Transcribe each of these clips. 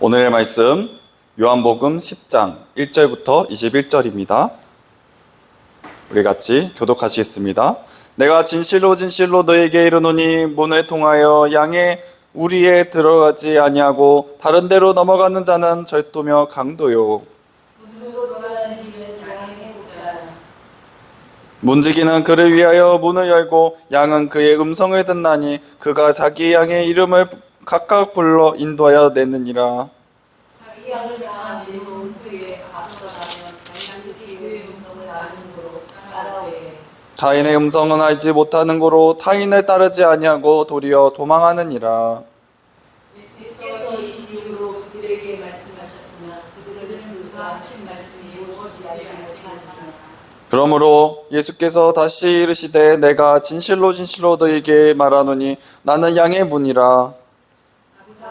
오늘의 말씀 요한복음 10장 1절부터 21절입니다. 우리 같이 교독하시겠습니다. 내가 진실로 진실로 너에게 이르노니 문을 통하여 양의 우리에 들어가지 아니하고 다른 데로 넘어가는 자는 절도며 강도요 문지기는 그를 위하여 문을 열고 양은 그의 음성을 듣나니 그가 자기 양의 이름을 각각 불러 인도하여 내느니라 타인의 음성은 알지 못하는 고로 타인을 따르지 아니하고 도리어 도망하느니라. 그러므로 예수께서 다시 이르시되 내가 진실로 진실로 너에게 말하노니 나는 양의 문이라.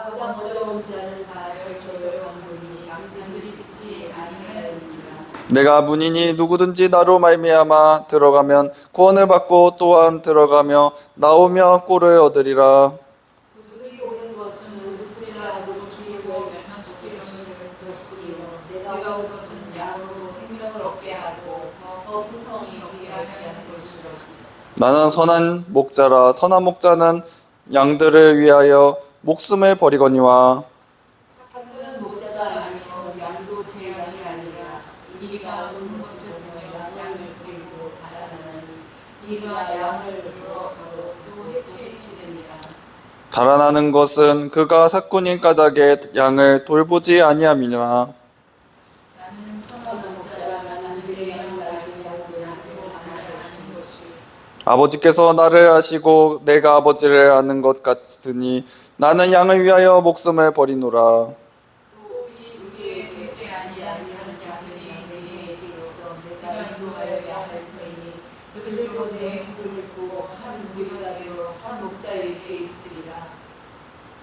나보다 먼저 온 자는 다 절조를 한분이 양들이 듣지 아니하였느니라. 내가 문이니 누구든지 나로 말미암아 들어가면 구원을 받고 또한 들어가며 나오며 꼴을 얻으리라. 그들이 오는 것은 묵지라도 주님을 멸망시키려는 것이요. 내가 온 것은 양으로 생명을 얻게 하고 더 구성이 얻게 하게 하는 것이라 나는 선한 목자라. 선한 목자는 양들을 위하여 목숨을 버리거니와 달아나는 것은 그가 사꾼인 까닭에 양을 돌보지 아니함이라. 아버지께서 나를 아시고 내가 아버지를 아는 것 같으니 나는 양을 위하여 목숨을 버리노라.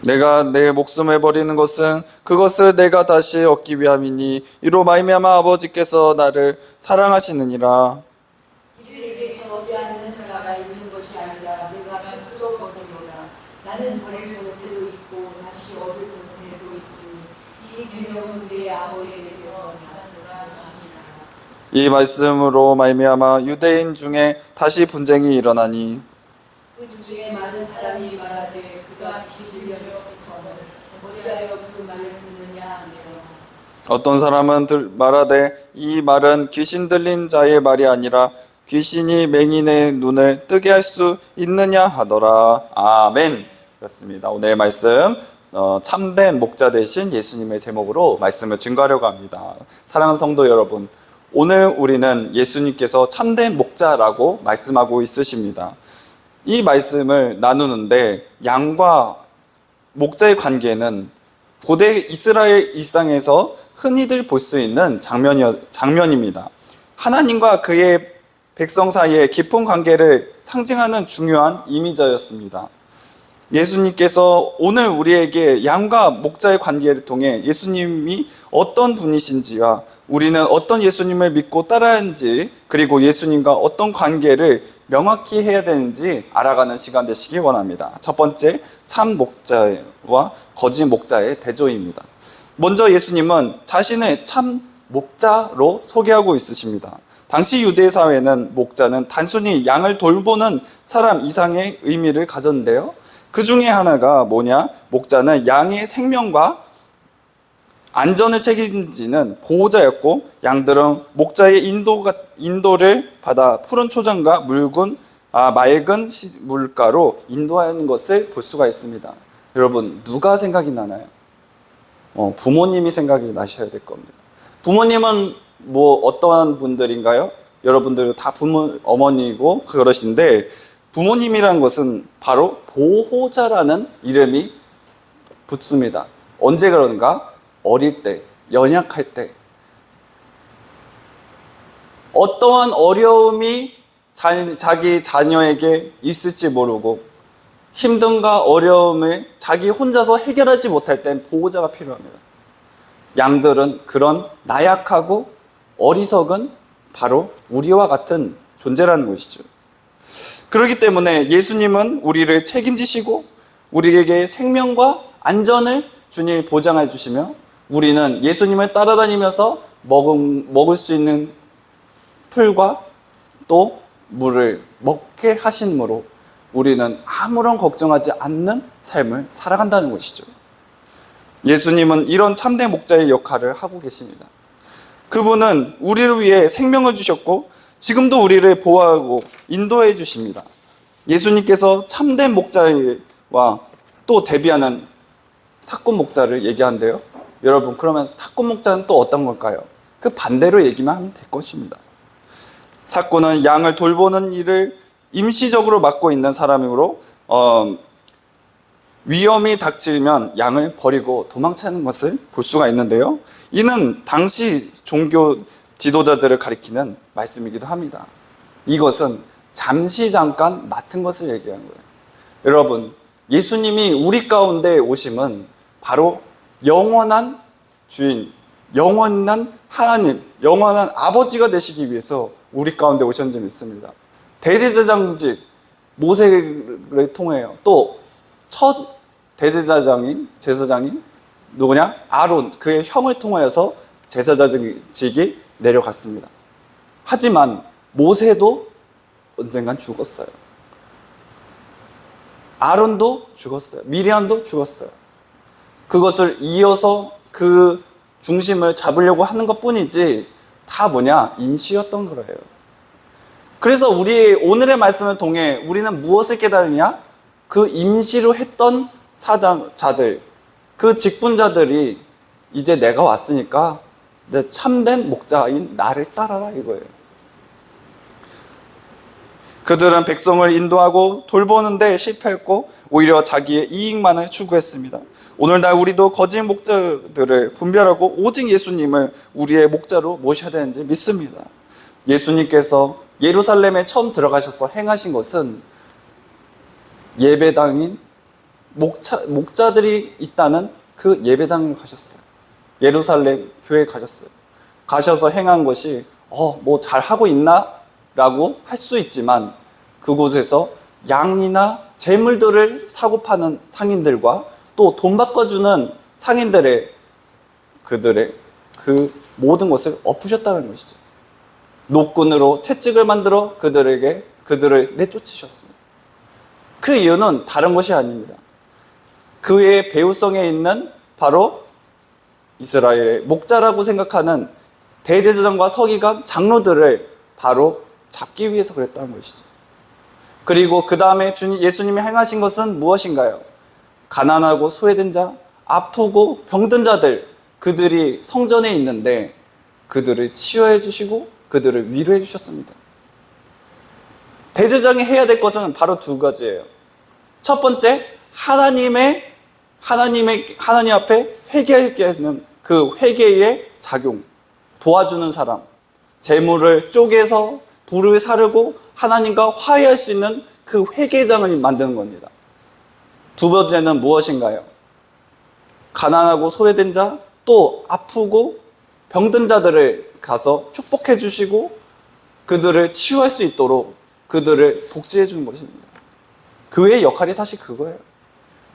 내가 내 목숨을 버리는 것은 그것을 내가 다시 얻기 위함이니 이로 말미암아 아버지께서 나를 사랑하시느니라. 이를 내게서 빼앗는 자가 있는 것이 아니라 내가 스스로 거두노라 나는 버릴 것으로 있고 다시 얻을 것으로 있으니 이 계명은 내 아버지께서 받아노라 하시니라 이 말씀으로 말미암아 유대인 중에 다시 분쟁이 일어나니 그 중에 많은 사람이 말하되 그가 기질려며 전을 어찌하여 그 말을 듣느냐 하며 어떤 사람은 들- 말하되 이 말은 귀신 들린 자의 말이 아니라 귀신이 맹인의 눈을 뜨게 할 수 있느냐 하더라. 아멘. 그렇습니다. 오늘 말씀 어, 참된 목자 대신 예수님의 제목으로 말씀을 증거하려고 합니다. 사랑하는 성도 여러분, 오늘 우리는 예수님께서 참된 목자라고 말씀하고 있으십니다. 이 말씀을 나누는데 양과 목자의 관계는 고대 이스라엘 일상에서 흔히들 볼 수 있는 장면이, 장면입니다. 하나님과 그의 백성 사이의 깊은 관계를 상징하는 중요한 이미저였습니다. 예수님께서 오늘 우리에게 양과 목자의 관계를 통해 예수님이 어떤 분이신지와 우리는 어떤 예수님을 믿고 따라야하는지 그리고 예수님과 어떤 관계를 명확히 해야 되는지 알아가는 시간 되시기 원합니다. 첫 번째, 참 목자와 거짓 목자의 대조입니다. 먼저 예수님은 자신을 참 목자로 소개하고 있으십니다. 당시 유대 사회는 목자는 단순히 양을 돌보는 사람 이상의 의미를 가졌는데요. 그 중에 하나가 뭐냐? 목자는 양의 생명과 안전을 책임지는 보호자였고 양들은 목자의 인도가, 인도를 받아 푸른 초장과 묽은 아, 맑은 시- 물가로 인도하는 것을 볼 수가 있습니다. 여러분 누가 생각이 나나요? 어, 부모님이 생각이 나셔야 될 겁니다. 부모님은 뭐 어떠한 분들인가요? 여러분들 다 부모 어머니고 그러신데 부모님이란 것은 바로 보호자라는 이름이 붙습니다. 언제 그런가? 어릴 때, 연약할 때. 어떠한 어려움이 자, 자기 자녀에게 있을지 모르고 힘든가 어려움을 자기 혼자서 해결하지 못할 땐 보호자가 필요합니다. 양들은 그런 나약하고 어리석은 바로 우리와 같은 존재라는 것이죠. 그렇기 때문에 예수님은 우리를 책임지시고 우리에게 생명과 안전을 주님이 보장해 주시며 우리는 예수님을 따라다니면서 먹은, 먹을 수 있는 풀과 또 물을 먹게 하심으로 우리는 아무런 걱정하지 않는 삶을 살아간다는 것이죠. 예수님은 이런 참된 목자의 역할을 하고 계십니다. 그분은 우리를 위해 생명을 주셨고 지금도 우리를 보호하고 인도해 주십니다. 예수님께서 참된 목자와 또 대비하는 사건 목자를 얘기한대요. 여러분 그러면 사건 목자는 또 어떤 걸까요? 그 반대로 얘기만 하면 될 것입니다. 사건은 양을 돌보는 일을 임시적으로 맡고 있는 사람이므로 어, 위험이 닥치면 양을 버리고 도망치는 것을 볼 수가 있는데요. 이는 당시 종교 지도자들을 가리키는 말씀이기도 합니다. 이것은 잠시 잠깐 맡은 것을 얘기하는 거예요. 여러분, 예수님이 우리 가운데 오심은 바로 영원한 주인, 영원한 하나님, 영원한 아버지가 되시기 위해서 우리 가운데 오셨는 줄 믿습니다. 대제사장직 모세를 통해요. 또 첫 대제사장인 제사장인 누구냐? 아론 그의 형을 통하여서 제사장직이 내려갔습니다. 하지만 모세도 언젠간 죽었어요. 아론도 죽었어요. 미리암도 죽었어요. 그것을 이어서 그 중심을 잡으려고 하는 것 뿐이지 다 뭐냐? 임시였던 거예요. 그래서 우리 오늘의 말씀을 통해 우리는 무엇을 깨달으냐? 그 임시로 했던 사당자들, 그 직분자들이 이제 내가 왔으니까 내 참된 목자인 나를 따라라 이거예요. 그들은 백성을 인도하고 돌보는데 실패했고 오히려 자기의 이익만을 추구했습니다. 오늘날 우리도 거짓 목자들을 분별하고 오직 예수님을 우리의 목자로 모셔야 되는지 믿습니다. 예수님께서 예루살렘에 처음 들어가셔서 행하신 것은 예배당인 목자, 목자들이 있다는 그 예배당을 가셨어요. 예루살렘 교회에 가셨어요. 가셔서 행한 것이 어, 뭐 잘하고 있나? 라고 할 수 있지만 그곳에서 양이나 재물들을 사고 파는 상인들과 또 돈 바꿔주는 상인들의 그들의 그 모든 것을 엎으셨다는 것이죠. 노끈으로 채찍을 만들어 그들에게 그들을 내쫓으셨습니다. 그 이유는 다른 것이 아닙니다. 그의 배우성에 있는 바로 이스라엘의 목자라고 생각하는 대제사장과 서기관 장로들을 바로 잡기 위해서 그랬다는 것이죠. 그리고 그 다음에 예수님이 행하신 것은 무엇인가요? 가난하고 소외된 자, 아프고 병든 자들, 그들이 성전에 있는데 그들을 치유해 주시고 그들을 위로해 주셨습니다. 대제장이 해야 될 것은 바로 두 가지예요. 첫 번째, 하나님의 하나님의 하나님 앞에 회개하는 그 회개의 작용, 도와주는 사람, 재물을 쪼개서 불을 사르고 하나님과 화해할 수 있는 그 회개장을 만드는 겁니다. 두 번째는 무엇인가요? 가난하고 소외된 자, 또 아프고 병든 자들을 가서 축복해 주시고 그들을 치유할 수 있도록 그들을 복지해 주는 것입니다. 교회의 역할이 사실 그거예요.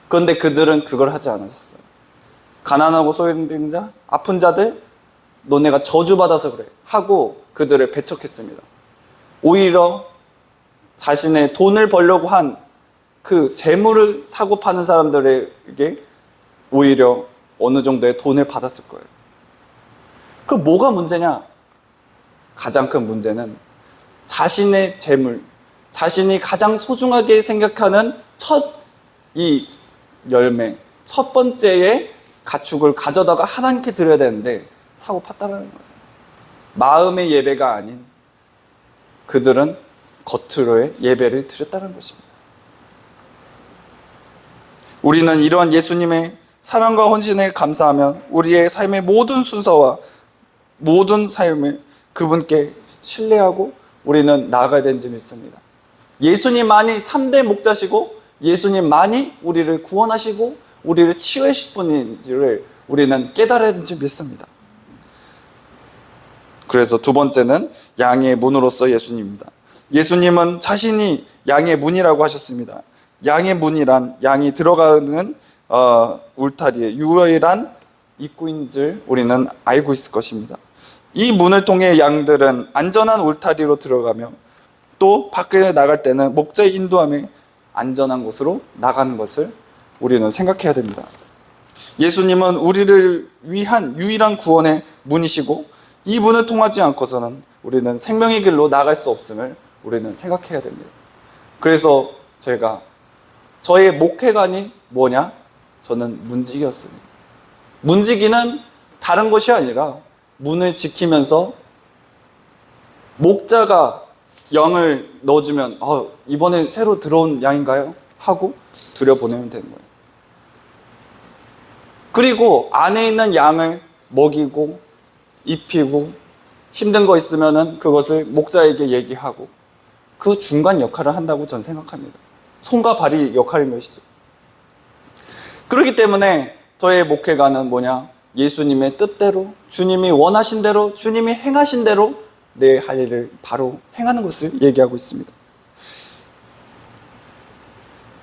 그런데 그들은 그걸 하지 않았어요. 가난하고 소외된 자, 아픈 자들, 너네가 저주받아서 그래. 하고 그들을 배척했습니다. 오히려 자신의 돈을 벌려고 한 그 재물을 사고 파는 사람들에게 오히려 어느 정도의 돈을 받았을 거예요. 그 뭐가 문제냐? 가장 큰 문제는 자신의 재물, 자신이 가장 소중하게 생각하는 첫 이 열매, 첫 번째의 가축을 가져다가 하나님께 드려야 되는데 사고 팠다는 거예요. 마음의 예배가 아닌 그들은 겉으로의 예배를 드렸다는 것입니다. 우리는 이러한 예수님의 사랑과 헌신에 감사하며 우리의 삶의 모든 순서와 모든 삶을 그분께 신뢰하고 우리는 나아가야 되는지 믿습니다. 예수님만이 참된 목자시고 예수님만이 우리를 구원하시고 우리를 치유하실 분인지를 우리는 깨달아야 되는지 믿습니다. 그래서 두 번째는 양의 문으로서 예수님입니다. 예수님은 자신이 양의 문이라고 하셨습니다. 양의 문이란 양이 들어가는 어, 울타리의 유일한 입구인 줄 우리는 알고 있을 것입니다. 이 문을 통해 양들은 안전한 울타리로 들어가며 또 밖에 나갈 때는 목자의 인도함에 안전한 곳으로 나가는 것을 우리는 생각해야 됩니다. 예수님은 우리를 위한 유일한 구원의 문이시고 이 문을 통하지 않고서는 우리는 생명의 길로 나갈 수 없음을 우리는 생각해야 됩니다. 그래서 제가 저의 목회관이 뭐냐? 저는 문지기였습니다. 문지기는 다른 것이 아니라 문을 지키면서 목자가 양을 넣어주면 어, 이번에 새로 들어온 양인가요? 하고 들여보내면 되는 거예요. 그리고 안에 있는 양을 먹이고 입히고 힘든 거 있으면은 그것을 목자에게 얘기하고 그 중간 역할을 한다고 저는 생각합니다. 손과 발이 역할인 것이죠. 그렇기 때문에 저의 목회가는 뭐냐? 예수님의 뜻대로, 주님이 원하신 대로, 주님이 행하신 대로 내 할 일을 바로 행하는 것을 얘기하고 있습니다.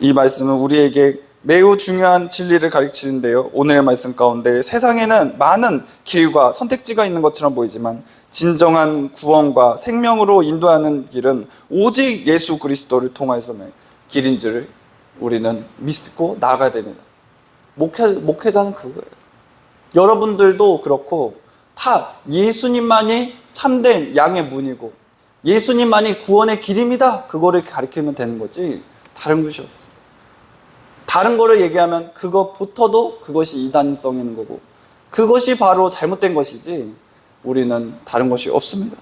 이 말씀은 우리에게 매우 중요한 진리를 가르치는데요. 오늘의 말씀 가운데 세상에는 많은 길과 선택지가 있는 것처럼 보이지만 진정한 구원과 생명으로 인도하는 길은 오직 예수 그리스도를 통해서만 길인 줄을 우리는 믿고 나아가야 됩니다. 목회, 목회자는 그거예요. 여러분들도 그렇고 다 예수님만이 참된 양의 문이고 예수님만이 구원의 길입니다. 그거를 가르치면 되는 거지 다른 것이 없어요. 다른 거를 얘기하면 그것부터도 그것이 이단성이 있는 거고 그것이 바로 잘못된 것이지 우리는 다른 것이 없습니다.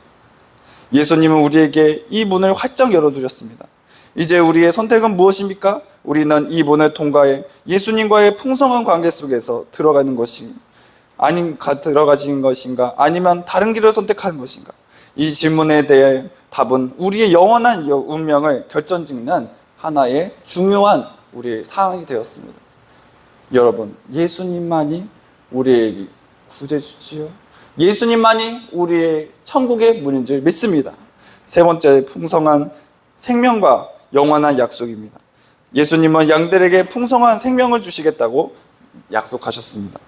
예수님은 우리에게 이 문을 활짝 열어주셨습니다. 이제 우리의 선택은 무엇입니까? 우리는 이 문을 통과해 예수님과의 풍성한 관계 속에서 들어가는 것이 아닌 가 들어가시는 것인가 아니면 다른 길을 선택하는 것인가 이 질문에 대해 답은 우리의 영원한 운명을 결정짓는 하나의 중요한 우리의 상황이 되었습니다. 여러분 예수님만이 우리의 구제주지요 예수님만이 우리의 천국의 문인 줄 믿습니다. 세 번째 풍성한 생명과 영원한 약속입니다. 예수님은 양들에게 풍성한 생명을 주시겠다고 약속하셨습니다.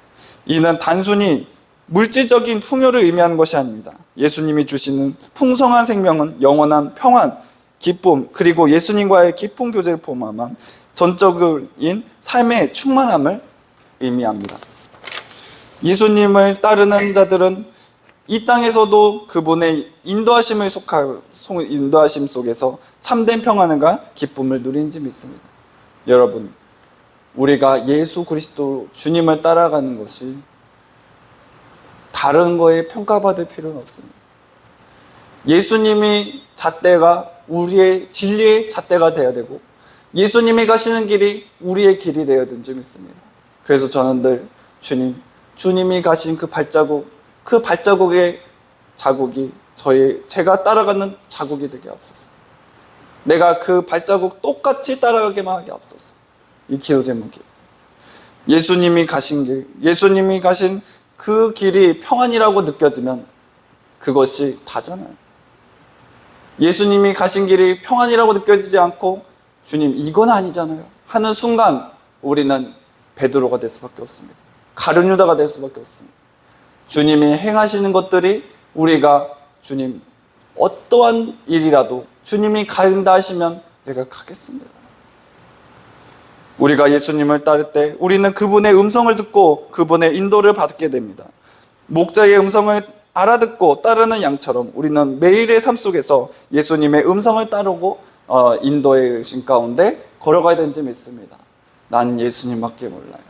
이는 단순히 물질적인 풍요를 의미하는 것이 아닙니다. 예수님이 주시는 풍성한 생명은 영원한 평안, 기쁨, 그리고 예수님과의 깊은 교제를 포함한 전적인 삶의 충만함을 의미합니다. 예수님을 따르는 자들은 이 땅에서도 그분의 인도하심을 속하, 인도하심 속에서 참된 평안과 기쁨을 누린지 믿습니다. 여러분, 우리가 예수 그리스도 주님을 따라가는 것이 다른 거에 평가받을 필요는 없습니다. 예수님이 잣대가 우리의 진리의 잣대가 되어야 되고 예수님이 가시는 길이 우리의 길이 되는 줄 믿습니다. 그래서 저는 늘 주님, 주님이 가신 그 발자국, 그 발자국의 자국이 저의 제가 따라가는 자국이 되게 없어서 내가 그 발자국 똑같이 따라가게만 하게 없어서 이 기도 제목이 예수님이 가신 길, 예수님이 가신 그 길이 평안이라고 느껴지면 그것이 다잖아요. 예수님이 가신 길이 평안이라고 느껴지지 않고 주님 이건 아니잖아요. 하는 순간 우리는 베드로가 될 수밖에 없습니다. 가룟유다가 될 수밖에 없습니다. 주님이 행하시는 것들이 우리가 주님 어떠한 일이라도 주님이 가린다 하시면 내가 가겠습니다. 우리가 예수님을 따를 때 우리는 그분의 음성을 듣고 그분의 인도를 받게 됩니다. 목자의 음성을 알아듣고 따르는 양처럼 우리는 매일의 삶 속에서 예수님의 음성을 따르고 어, 인도의 신 가운데 걸어가야 되는지 믿습니다. 난 예수님밖에 몰라요.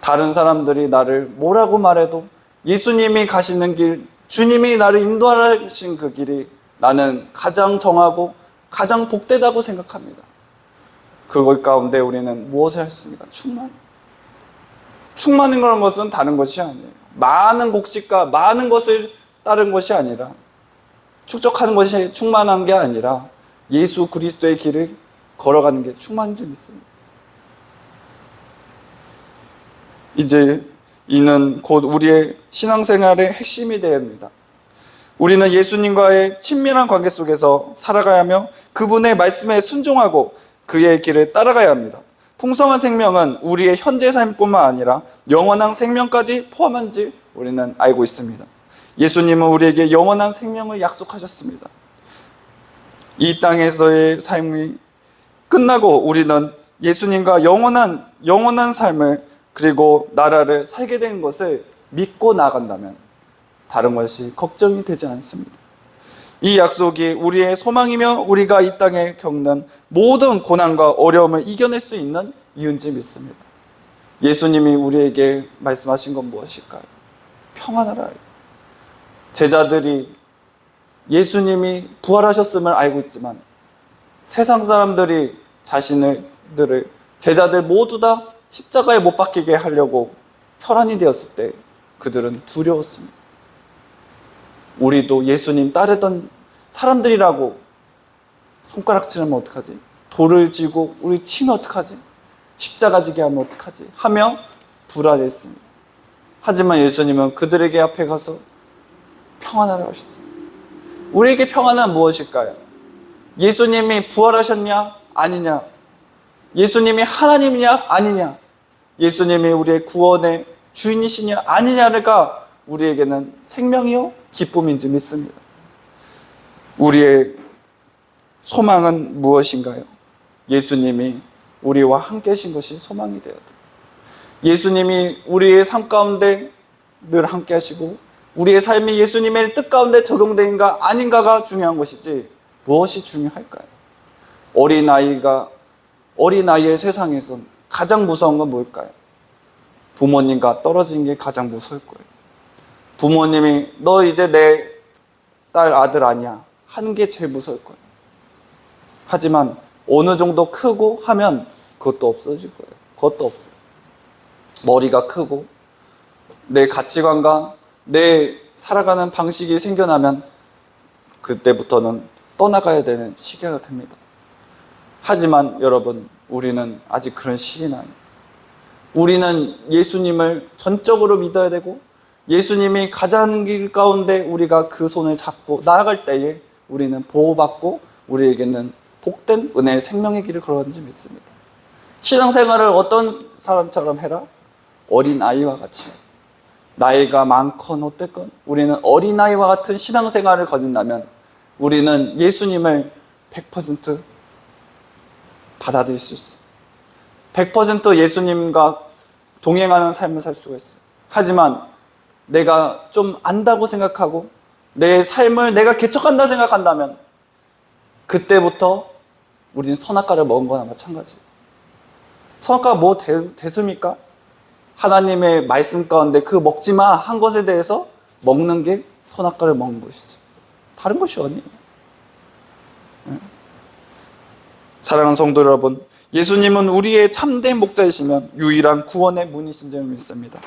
다른 사람들이 나를 뭐라고 말해도 예수님이 가시는 길, 주님이 나를 인도하신 그 길이 나는 가장 정하고 가장 복되다고 생각합니다. 그걸 가운데 우리는 무엇을 할 수 있습니까? 충만. 충만인 그런 것은 다른 것이 아니에요. 많은 곡식과 많은 것을 따른 것이 아니라 축적하는 것이 충만한 게 아니라 예수 그리스도의 길을 걸어가는 게 충만지 믿습니다. 이제 이는 곧 우리의 신앙생활의 핵심이 합니다. 우리는 예수님과의 친밀한 관계 속에서 살아가야 하며 그분의 말씀에 순종하고 그의 길을 따라가야 합니다. 풍성한 생명은 우리의 현재 삶뿐만 아니라 영원한 생명까지 포함한지 우리는 알고 있습니다. 예수님은 우리에게 영원한 생명을 약속하셨습니다. 이 땅에서의 삶이 끝나고 우리는 예수님과 영원한 영원한 삶을 그리고 나라를 살게 된 것을 믿고 나간다면 다른 것이 걱정이 되지 않습니다. 이 약속이 우리의 소망이며 우리가 이 땅에 겪는 모든 고난과 어려움을 이겨낼 수 있는 이유인지 믿습니다. 예수님이 우리에게 말씀하신 건 무엇일까요? 평안하라. 제자들이 예수님이 부활하셨음을 알고 있지만 세상 사람들이 자신들을 제자들 모두 다 십자가에 못 박히게 하려고 혈안이 되었을 때 그들은 두려웠습니다. 우리도 예수님 따르던 사람들이라고 손가락질하면 어떡하지? 돌을 쥐고 우리 치면 어떡하지? 십자가 지게 하면 어떡하지? 하며 불안했습니다. 하지만 예수님은 그들에게 앞에 가서 평안하라 하셨어요. 우리에게 평안은 무엇일까요? 예수님이 부활하셨냐? 아니냐? 예수님이 하나님이냐? 아니냐? 예수님이 우리의 구원의 주인이시냐? 아니냐가 우리에게는 생명이요? 기쁨인지 믿습니다. 우리의 소망은 무엇인가요? 예수님이 우리와 함께 하신 것이 소망이 되어야 돼요. 예수님이 우리의 삶 가운데 늘 함께 하시고 우리의 삶이 예수님의 뜻 가운데 적용된가 아닌가가 중요한 것이지 무엇이 중요할까요? 어린아이가 어린아이의 세상에서 가장 무서운 건 뭘까요? 부모님과 떨어지는 게 가장 무서울 거예요. 부모님이 너 이제 내 딸 아들 아니야 하는 게 제일 무서울 거예요. 하지만 어느 정도 크고 하면 그것도 없어질 거예요. 그것도 없어요. 머리가 크고 내 가치관과 내 살아가는 방식이 생겨나면 그때부터는 떠나가야 되는 시기가 됩니다. 하지만 여러분, 우리는 아직 그런 시기는 아니에요. 우리는 예수님을 전적으로 믿어야 되고 예수님이 가자는 길 가운데 우리가 그 손을 잡고 나아갈 때에 우리는 보호받고 우리에게는 복된 은혜의 생명의 길을 걸어가는지 믿습니다. 신앙생활을 어떤 사람처럼 해라? 어린 아이와 같이. 나이가 많건 어땠건 우리는 어린 아이와 같은 신앙생활을 거진다면 우리는 예수님을 100% 받아들일 수 있어요. 100% 예수님과 동행하는 삶을 살 수가 있어요. 하지만 내가 좀 안다고 생각하고 내 삶을 내가 개척한다 생각한다면 그때부터 우리는 선악과를 먹은 거나 마찬가지예요. 선악과가 뭐 되, 됐습니까? 하나님의 말씀 가운데 그 먹지 마 한 것에 대해서 먹는 게 선악과를 먹는 것이죠. 다른 것이 아니에요. 네. 사랑하는 성도 여러분, 예수님은 우리의 참된 목자이시면 유일한 구원의 문이신 줄 믿습니다.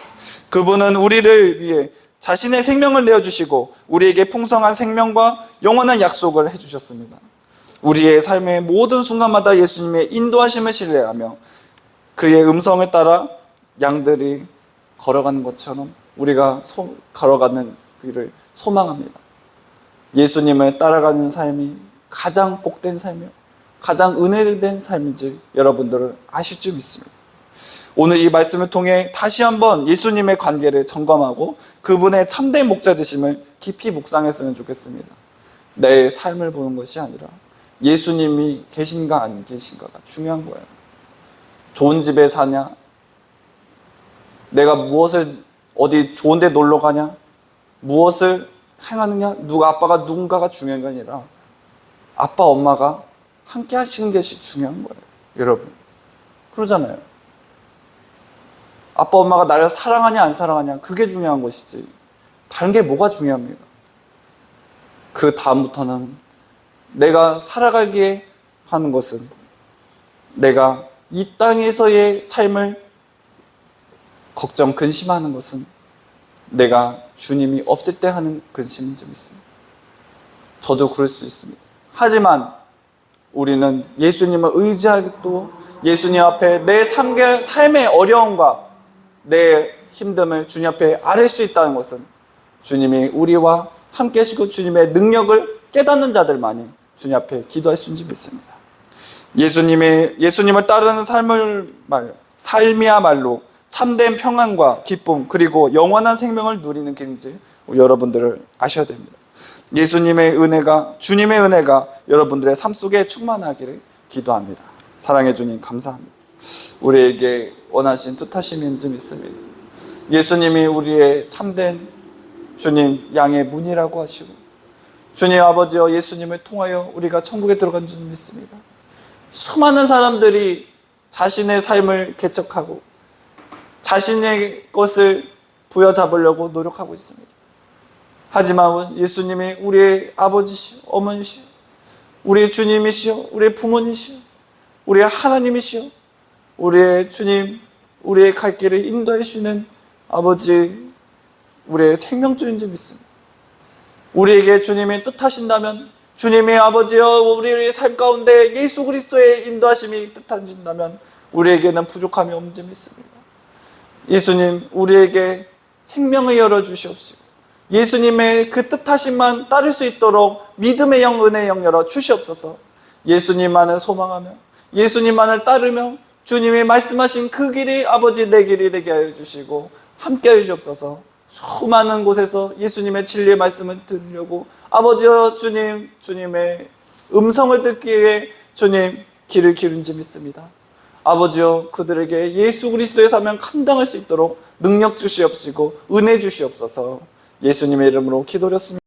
그분은 우리를 위해 자신의 생명을 내어주시고 우리에게 풍성한 생명과 영원한 약속을 해주셨습니다. 우리의 삶의 모든 순간마다 예수님의 인도하심을 신뢰하며 그의 음성을 따라 양들이 걸어가는 것처럼 우리가 소, 걸어가는 길을 소망합니다. 예수님을 따라가는 삶이 가장 복된 삶이요. 가장 은혜된 삶인지 여러분들은 아실 줄 믿습니다. 오늘 이 말씀을 통해 다시 한번 예수님의 관계를 점검하고 그분의 참된 목자 되심을 깊이 묵상했으면 좋겠습니다. 내 삶을 보는 것이 아니라 예수님이 계신가 안 계신가가 중요한 거예요. 좋은 집에 사냐? 내가 무엇을 어디 좋은 데 놀러 가냐? 무엇을 행하느냐? 누가 아빠가 누군가가 중요한 게 아니라 아빠 엄마가 함께 하시는 것이 중요한 거예요. 여러분. 그러잖아요. 아빠 엄마가 나를 사랑하냐 안 사랑하냐 그게 중요한 것이지. 다른 게 뭐가 중요합니까? 그 다음부터는 내가 살아가기에 하는 것은 내가 이 땅에서의 삶을 걱정, 근심하는 것은 내가 주님이 없을 때 하는 근심인지 믿습니다. 저도 그럴 수 있습니다. 하지만 우리는 예수님을 의지하기도 예수님 앞에 내 삶의, 삶의 어려움과 내 힘듦을 주님 앞에 아릴 수 있다는 것은 주님이 우리와 함께 하시고 주님의 능력을 깨닫는 자들만이 주님 앞에 기도할 수 있는지 믿습니다. 예수님의 예수님을 따르는 삶을 말 삶이야말로 참된 평안과 기쁨 그리고 영원한 생명을 누리는 길인지 여러분들을 아셔야 됩니다. 예수님의 은혜가 주님의 은혜가 여러분들의 삶 속에 충만하기를 기도합니다. 사랑해 주님 감사합니다. 우리에게 원하신 뜻하심인 줄 믿습니다. 예수님이 우리의 참된 주님 양의 문이라고 하시고 주님 아버지와 예수님을 통하여 우리가 천국에 들어간 줄 믿습니다. 수많은 사람들이 자신의 삶을 개척하고 자신의 것을 부여잡으려고 노력하고 있습니다. 하지만 예수님이 우리의 아버지시오, 어머니시오, 우리의 주님이시오, 우리의 부모님이시오, 우리의 하나님이시오, 우리의 주님, 우리의 갈 길을 인도해 주시는 아버지, 우리의 생명주인 줄 믿습니다. 우리에게 주님이 뜻하신다면 주님의 아버지여 우리의 삶 가운데 예수 그리스도의 인도하심이 뜻하신다면 우리에게는 부족함이 없는 줄 믿습니다. 예수님 우리에게 생명을 열어 주시옵시고 예수님의 그 뜻하심만 따를 수 있도록 믿음의 영 은혜의 영 열어 주시옵소서. 예수님만을 소망하며 예수님만을 따르며 주님이 말씀하신 그 길이 아버지 내 길이 되게 하여 주시고 함께 하여 주옵소서. 수많은 곳에서 예수님의 진리의 말씀을 들으려고 아버지여 주님 주님의 음성을 듣기 위해 주님 길을 기른 줄 믿습니다. 아버지여 그들에게 예수 그리스도의 사명 감당할 수 있도록 능력 주시옵시고 은혜 주시옵소서 예수님의 이름으로 기도렸습니다.